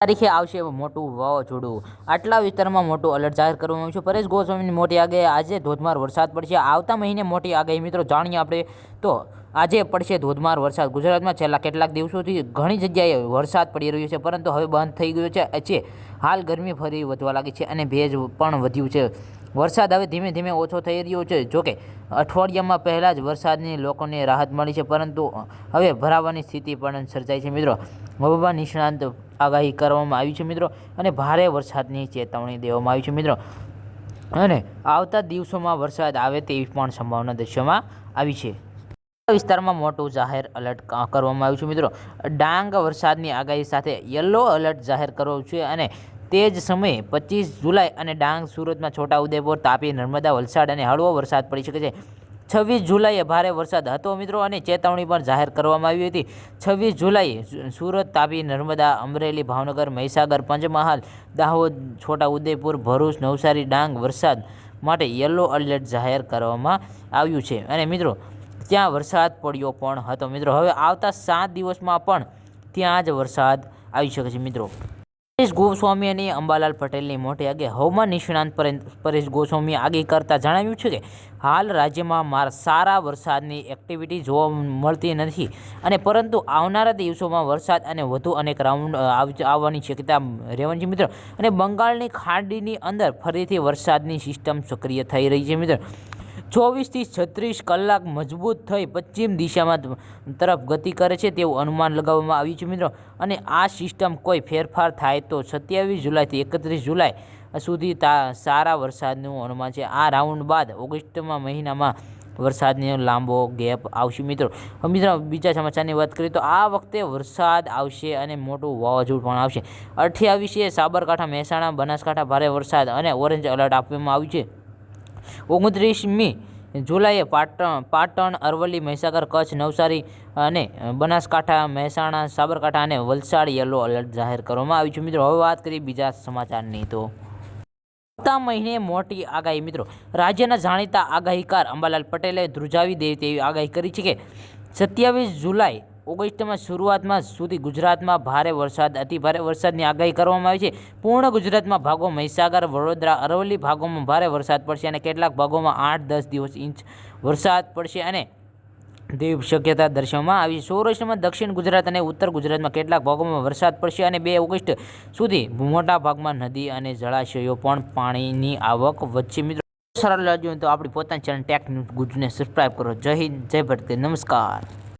તારીખે આવશે મોટું વાવાઝોડું. આટલા વિસ્તારમાં મોટું એલર્ટ જાહેર કરવામાં આવ્યું છે. પરેશ ગોસ્વામીની મોટી આગાહી આજે ધોધમાર વરસાદ પડશે. આવતા મહિને મોટી આગાહી મિત્રો જાણીએ આપણે તો આજે પડશે ધોધમાર વરસાદ. ગુજરાતમાં છેલ્લા કેટલાક દિવસોથી ઘણી જગ્યાએ વરસાદ પડી રહ્યો છે, પરંતુ હવે બંધ થઈ ગયો છે. જે હાલ ગરમી ફરી વધવા લાગી છે અને ભેજ પણ વધ્યું છે. વરસાદ હવે ધીમે ધીમે ઓછો થઈ રહ્યો છે. જોકે અઠવાડિયામાં પહેલાં જ વરસાદની લોકોને રાહત મળી છે, પરંતુ હવે ભરાવાની સ્થિતિ પણ સર્જાઈ છે. મિત્રો હવામાન નિષ્ણાંત આગાહી કરવામાં આવી છે મિત્રો. અને ભારે વરસાદની ચેતવણી દેવામાં આવી છે મિત્રો. અને આવતા દિવસોમાં વરસાદ આવે તેવી પણ સંભાવના દર્શાવવામાં આવી છે. વિસ્તારમાં મોટું જાહેર એલર્ટ કરવામાં આવ્યું છે મિત્રો. ડાંગ વરસાદની આગાહી સાથે યલો એલર્ટ જાહેર કરવો છે અને તે જ સમયે પચીસ જુલાઈ અને ડાંગ સુરતમાં છોટાઉદેપુર, તાપી, નર્મદા, વલસાડ અને હળવો વરસાદ પડી શકે છે. છવ્વીસ જુલાઈએ ભારે વરસાદ હતો મિત્રો અને ચેતવણી પણ જાહેર કરવામાં આવી હતી. છવ્વીસ જુલાઈએ સુરત, તાપી, નર્મદા, અમરેલી, ભાવનગર, મહીસાગર, પંચમહાલ, દાહોદ છોટાઉદેપુર ભરૂચ, નવસારી, ડાંગ, વરસાદ માટે યલો એલર્ટ જાહેર કરવામાં આવ્યું છે. અને મિત્રો, ત્યાં વરસાદ પડ્યો પણ હતો. મિત્રો, હવે આવતા સાત દિવસમાં પણ ત્યાં જ વરસાદ આવી શકે છે. મિત્રો પરેશ ગોસ્વામી અને અંબાલાલ પટેલની મોટી આગે હવામાન નિષ્ણાંત પરેશ ગોસ્વામીએ આગે કરતા જણાવ્યું છે કે હાલ રાજ્યમાં માર સારા વરસાદની એક્ટિવિટી જોવા મળતી નથી અને પરંતુ આવનારા દિવસોમાં વરસાદ અને વધુ અનેક રાઉન્ડ આવવાની શક્યતા રહેવાની છે, મિત્રો. અને બંગાળની ખાડીની અંદર ફરીથી વરસાદની સિસ્ટમ સક્રિય થઈ રહી છે, મિત્રો. ચોવીસથી છત્રીસ કલાક મજબૂત થઈ પશ્ચિમ દિશામાં તરફ ગતિ કરે છે તેવું અનુમાન લગાવવામાં આવ્યું છે મિત્રો. અને આ સિસ્ટમ કોઈ ફેરફાર થાય તો સત્યાવીસ જુલાઈથી એકત્રીસ જુલાઈ સુધી સારા વરસાદનું અનુમાન છે. આ રાઉન્ડ બાદ ઓગસ્ટમાં મહિનામાં વરસાદનો લાંબો ગેપ આવશે મિત્રો. મિત્રો, બીજા સમાચારની વાત કરીએ તો આ વખતે વરસાદ આવશે અને મોટું વાવાઝોડું પણ આવશે. અઠ્યાવીસે સાબરકાંઠા, મહેસાણા, બનાસકાંઠા ભારે વરસાદ અને ઓરેન્જ એલર્ટ આપવામાં આવ્યું છે. ઓગણત્રીસમી જુલાઈએ પાટણ પાટણ, અરવલ્લી, મહીસાગર, કચ્છ, નવસારી અને બનાસકાંઠા, મહેસાણા, સાબરકાંઠા અને વલસાડ યલો એલર્ટ જાહેર કરવામાં આવ્યું છે. મિત્રો, હવે વાત કરીએ બીજા સમાચારની તો. આવતા મહિને મોટી આગાહી. મિત્રો, રાજ્યના જાણીતા આગાહીકાર અંબાલાલ પટેલે ધ્રુજાવી દે તેવી આગાહી કરી છે કે સત્યાવીસ જુલાઈ ઓગસ્ટમાં શરૂઆતમાં સુધી ગુજરાતમાં ભારે વરસાદ અતિ ભારે વરસાદની આગાહી કરવામાં આવી છે. પૂર્ણ ગુજરાતમાં ભાગો મહીસાગર, વડોદરા, અરવલ્લી ભાગોમાં ભારે વરસાદ પડશે અને કેટલાક ભાગોમાં આઠ દસ દિવસ ઇંચ વરસાદ પડશે અને તેવી શક્યતા દર્શાવવામાં આવી છે. સૌરાષ્ટ્રમાં દક્ષિણ ગુજરાત અને ઉત્તર ગુજરાતમાં કેટલાક ભાગોમાં વરસાદ પડશે અને બે ઓગસ્ટ સુધી મોટા ભાગમાં નદી અને જળાશયો પણ પાણીની આવક વચ્ચે મિત્રો સરળ લાગ્યું તો આપણી પોતાની ચેનલ ટેક ન્યૂઝ ગુજને સબસ્ક્રાઈબ કરો. જય હિન્દ, જય ભારત, નમસ્કાર.